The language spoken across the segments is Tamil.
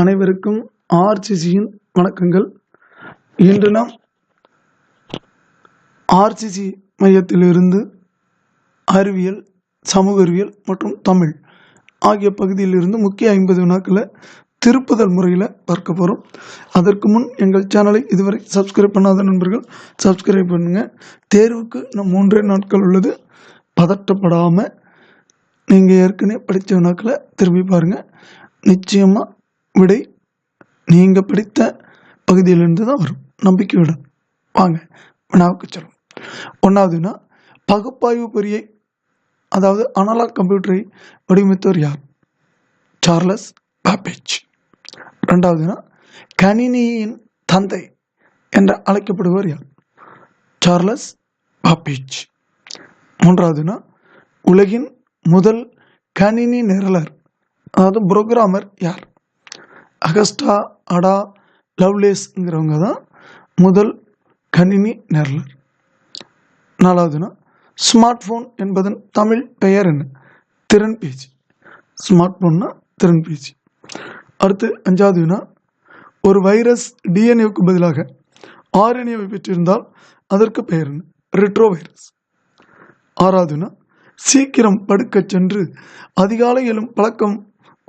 அனைவருக்கும் ஆர்சிசியின் வணக்கங்கள். இன்று நாம் ஆர்சிசி மையத்திலிருந்து அறிவியல் சமூக அறிவியல் மற்றும் தமிழ் ஆகிய பகுதியிலிருந்து முக்கிய ஐம்பது வினாக்களை திருப்புதல் முறையில் பார்க்க போகிறோம் அதற்கு முன் எங்கள் சேனலை இதுவரை சப்ஸ்கிரைப் பண்ணாத நண்பர்கள் சப்ஸ்கிரைப் பண்ணுங்கள் தேர்வுக்கு நம் மூன்றே நாட்கள் உள்ளது. பதட்டப்படாமல் நீங்கள் ஏற்கனவே படித்த வினாக்களை திரும்பி பாருங்கள் நிச்சயமாக விடை நீங்கள் படித்த பகுதியிலிருந்து தான் வரும். நம்பிக்கையுடன் வாங்க வினாவுக்கு செல்லும் ஒன்றாவதுனா பகுப்பாய்வு பொறியை அதாவது அனலாக் கம்ப்யூட்டரை வடிவமைத்தவர் யார்? சார்லஸ் பாப்பேஜ் ரெண்டாவதுனா கணினியின் தந்தை என்று அழைக்கப்படுவர் யார்? சார்லஸ் பாப்பேஜ் மூன்றாவதுனா உலகின் முதல் கணினி நிரலர் அதாவது புரோகிராமர் யார்? அகஸ்டா அடா லவ்லேஸ்ங்கிறவங்க தான் முதல் கணினி நிரலர். நாலாவதுனா ஸ்மார்ட் ஃபோன் என்பதன் தமிழ் பெயர் என்ன? திறன் பேச்சு ஸ்மார்ட் ஃபோன்னா திறன் பேச்சு அடுத்து அஞ்சாவதுனா ஒரு வைரஸ் டிஎன்ஏவுக்கு பதிலாக ஆர்என்ஏவை பெற்றிருந்தால் அதற்கு பெயர் என்ன? ரெட்ரோ வைரஸ் ஆறாவதுனா சீக்கிரம் படுக்கச் சென்று அதிகாலை எழும் பழக்கம்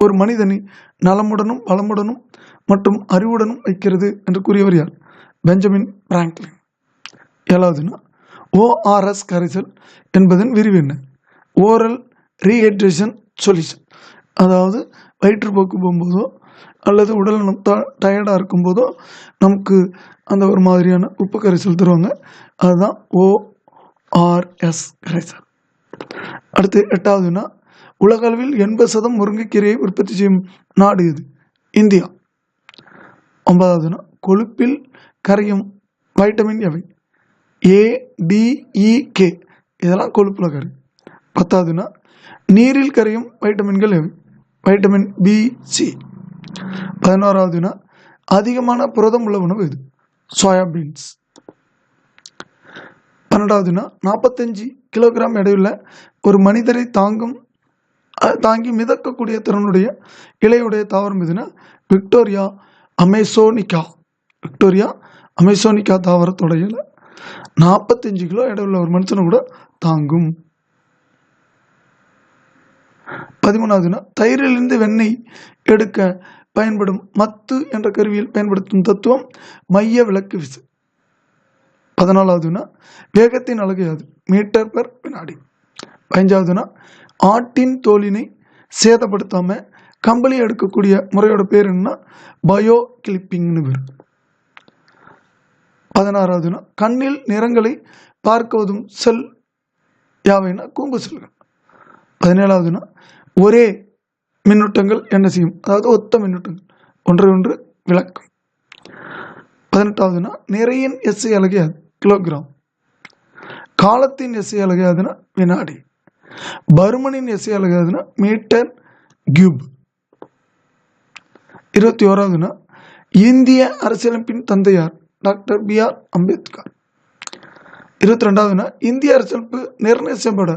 ஒரு மனிதனை நலமுடனும் வளமுடனும் மற்றும் அறிவுடனும் வைக்கிறது என்று கூறியவர் யார்? Benjamin Franklin. ஏழாவதுனா ஓஆர்எஸ் கரைசல் என்பதன் விரிவு என்ன? Oral rehydration solution. அதாவது வயிற்றுப்போக்கு போகும்போதோ அல்லது உடல் நம் டயர்டாக இருக்கும்போதோ நமக்கு அந்த ஒரு மாதிரியான உப்பு கரைசல் தருவாங்க. அதுதான் ஓஆர்எஸ் கரைசல். அடுத்து எட்டாவதுன்னா உலக அளவில் எண்பது சதம் முருங்கைக்கீரையை உற்பத்தி செய்யும் நாடு இது இந்தியா. ஒன்பதாவதுனா கொழுப்பில் கரையும் வைட்டமின் எவை ஏ டிஇகே இதெல்லாம் கொழுப்பில் கரை. பத்தாவதுனா நீரில் கரையும் வைட்டமின்கள் எவை வைட்டமின் பி சி பதினோராவதுனா அதிகமான புரதம் உள்ள உணவு எது சோயாபீன்ஸ் பன்னெண்டாவதுனா நாற்பத்தஞ்சு கிலோகிராம் எடையுள்ள ஒரு மனிதரை தாங்கும் தாங்கி மிதக்கக்கூடிய திறனுடைய இலையுடைய தாவரம் எதுனா விக்டோரியா அமேசோனிக்கா விக்டோரியா அமேசோனிக்கா தாவரத்தோட இலை. நாற்பத்தஞ்சு கிலோ எடையுள்ள ஒரு மனுஷனை கூட தாங்கும். பதிமூணாவதுனா தயிரிலிருந்து வெண்ணெய் எடுக்க பயன்படும் மத்து என்ற கருவியில் பயன்படுத்தும் தத்துவம் மைய விளக்கு விசு. பதினாலாவதுனா வேகத்தின் அழகு யாது? மீட்டர் பர் வினாடி. பதினஞ்சாவதுனா ஆட்டின் தோலினை சேதப்படுத்தாம கம்பளி எடுக்கக்கூடிய முறையோட பேர் என்னன்னா பயோ கிளிப்பிங்னு பேர் பதினாறாவதுனா கண்ணில் நிறங்களை பார்க்குவதும் செல் யாவைனா கூம்பு செல்கள். பதினேழாவதுனா ஒரே மின்னூட்டங்கள் என்ன செய்யும்? அதாவது ஒத்த மின்னூட்டங்கள். ஒன்றை ஒன்று விளக்கம். பதினெட்டாவதுனா நிறையின் எஸ்ஐ அலகு கிலோகிராம். காலத்தின் எஸ்ஐ அழகியாதுன்னா வினாடி. பருமனின் எஸ்ஐ அழகாதுன்னா மீட்டர் கியூப். இருபத்தி ஓராவதுனா இந்திய அரசியலமைப்பின் தந்தையார் டாக்டர் பி ஆர் அம்பேத்கர். இருபத்தி ரெண்டாவதுனா இந்திய அரசியலமைப்பு நிர்ணய செய்யப்பட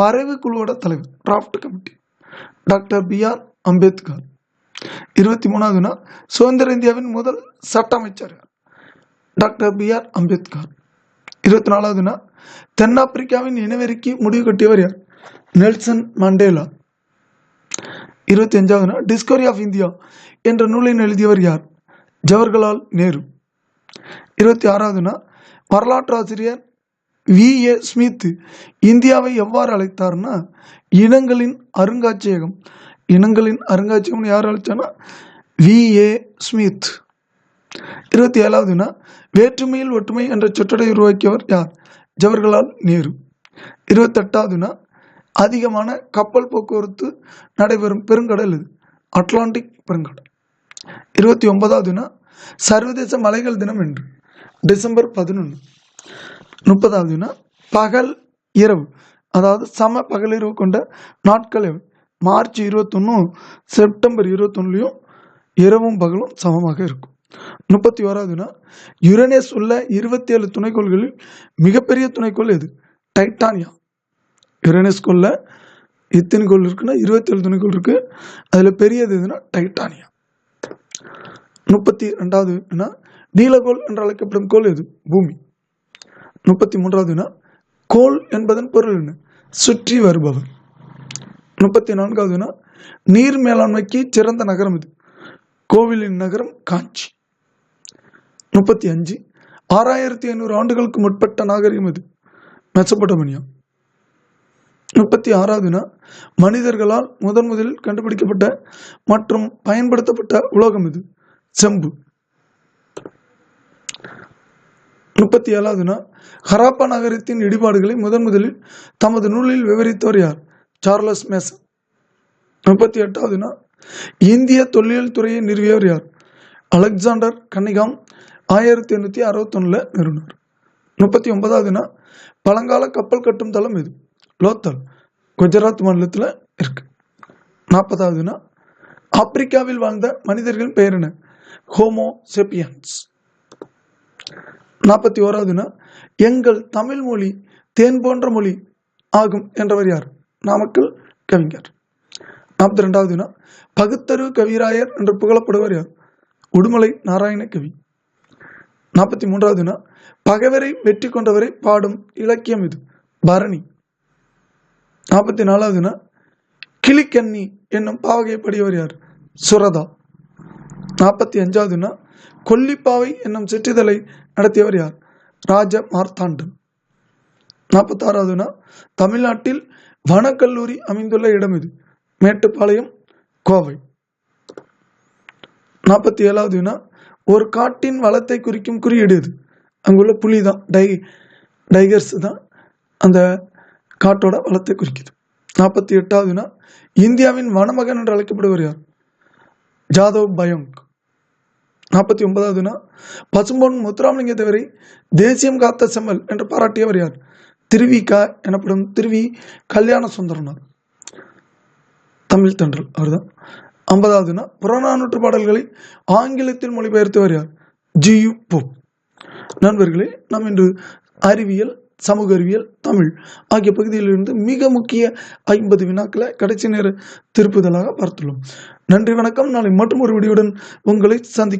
வரைவு குழுவோட தலைவர் draft committee doctor B R Ambedkar. இருபத்தி மூணாவதுனா சுதந்திர இந்தியாவின் முதல் சட்ட அமைச்சர் யார்? Doctor B R Ambedkar. இருபத்தி நாலாவதுனா தென்னாப்பிரிக்காவின் இனவெறிக்கு முடிவு கட்டியவர் யார்? நெல்சன் மண்டேலா இருபத்தி அஞ்சாவதுனா டிஸ்கவரி ஆஃப் இந்தியா என்ற நூலின் எழுதியவர் யார்? ஜவஹர்லால் நேரு. இருபத்தி ஆறாவதுனா வரலாற்று ஆசிரியர் வி. ஏ. ஸ்மித் இந்தியாவை எவ்வாறு அழைத்தார்னா இனங்களின் அருங்காட்சியகம். இனங்களின் அருங்காட்சியகம் யார் அழைச்சானா வி. ஏ. ஸ்மித். இருபத்தி ஏழாவதுனா வேற்றுமையில் ஒற்றுமை என்ற சொற்றொடை உருவாக்கியவர் யார்? ஜவஹர்லால் நேரு. இருபத்தெட்டாவதுனா அதிகமான கப்பல் போக்குவரத்து நடைபெறும் பெருங்கடல் இது. அட்லாண்டிக் பெருங்கடல். இருபத்தி ஒன்பதாவதுனா சர்வதேச மலைகள் தினம் என்று. டிசம்பர் பதினொன்று. முப்பதாவதுனா பகல் இரவு. அதாவது சம பகலிரவு கொண்ட நாட்கள் மார்ச் இருபத்தொன்னும் செப்டம்பர் இருபத்தொன்னுலையும் இரவும் பகலும் சமமாக இருக்கும். முப்பத்தி ஓராவதுனா யுரேனஸ் உள்ள இருபத்தி ஏழு துணைக்கோள்களில் மிகப்பெரிய துணைக்கோள் எது? டைட்டானியா யுரேனஸ்குள்ள எத்தனை கோள் இருக்குன்னா இருபத்தேழு துணைக்கோள் இருக்கு. அதில் பெரியது எதுனா டைட்டானியா முப்பத்தி ரெண்டாவது வினா நீலகோள் என்று அழைக்கப்படும் கோள் எது? பூமி. முப்பத்தி மூன்றாவது கோல் என்பதன் பொருள் என்ன? சுற்றி வருபவர். முப்பத்தி நான்காவது நீர் மேலாண்மைக்கு சிறந்த நகரம் இது. கோவிலின் நகரம் காஞ்சி. முப்பத்தி அஞ்சு ஆறாயிரத்தி ஐநூறு ஆண்டுகளுக்கு முற்பட்ட நாகரிகம் இது. மெசபடோமினியா முப்பத்தி ஆறாவதுனா மனிதர்களால் முதன் முதலில் கண்டுபிடிக்கப்பட்ட மற்றும் பயன்படுத்தப்பட்ட உலோகம் இது செம்பு. முப்பத்தி ஏழாவதுனா ஹராப்பா நகரத்தின் இடிபாடுகளை முதன் முதலில் தமது நூலில் விவரித்தவர் யார்? Charles Mason. முப்பத்தி எட்டாவதுனா இந்திய தொல்லியல் துறையை நிறுவியவர் யார்? அலெக்சாண்டர் கன்னிகாம் ஆயிரத்தி எண்ணூற்றி அறுபத்தொன்னில் நிறுவனர். முப்பத்தி ஒன்பதாவதுனா பழங்கால கப்பல் கட்டும் தளம் இது. லோத்தல் குஜராத் மாநிலத்தில் இருக்கு. நாற்பதாவதுனா ஆப்பிரிக்காவில் வாழ்ந்த மனிதர்களின் பெயர் என்ன? Homo sapiens. நாற்பத்தி ஓராவதுனா எங்கள் தமிழ் மொழி தேன் போன்ற மொழி ஆகும் என்றவர் யார்? நாமக்கல் கவிஞர். நாற்பத்தி ரெண்டாவதுனா பகுத்தறிவு கவிராயர் என்று புகழப்படுவர் யார்? உடுமலை நாராயண கவி. நாற்பத்தி மூன்றாவதுனா பகைவரை வெற்றி கொண்டவரை பாடும் இலக்கியம் இது. பரணி. நாற்பத்தி நாலாவதுனா கிளிக்கண்ணி என்னும் பாவகை படியவர் யார்? சுரதா. நாற்பத்தி அஞ்சாவதுனா கொல்லிப்பாவை என்னும் சிற்றிதழை நடத்தியவர் யார்? ராஜ மார்த்தாண்டன். நாற்பத்தாறாவதுனா தமிழ்நாட்டில் வனக்கல்லூரி அமைந்துள்ள இடம் இது மேட்டுப்பாளையம் கோவை. நாற்பத்தி ஏழாவது ஒரு காட்டின் வளத்தை குறிக்கும் குறியீடு இது. அங்குள்ள புலி தான் டை டைகர்ஸ் தான் அந்த காட்டோட வளத்தை குறிக்குது. நாற்பத்தி எட்டாவது இந்தியாவின் வனமகன் என்று அழைக்கப்படுவர் யார்? ஜாதவ் பயோங் நாற்பத்தி ஒன்பதாவதுனா பசும்பொன் முத்துராமலிங்க தேவரை தேசியம் காத்த செம்மல் என்று பாராட்டியவர் யார்? திருவி எனப்படும் திருவி கல்யாண சுந்தரனார். தமிழ் தென்றல் அவர்தான். ஐம்பதாவதுனா புறநானூற்று பாடல்களை ஆங்கிலத்தில் மொழிபெயர்த்தவர் யார்? G U Pope. நண்பர்களே நாம் இன்று அறிவியல் சமூக அறிவியல் தமிழ் ஆகிய பகுதியிலிருந்து மிக முக்கிய ஐம்பது வினாக்களை கடைசி நேர திருப்புதலாக பார்த்துள்ளோம். நன்றி வணக்கம். நாளை மற்றும் ஒரு விடியுடன் உங்களை சந்தி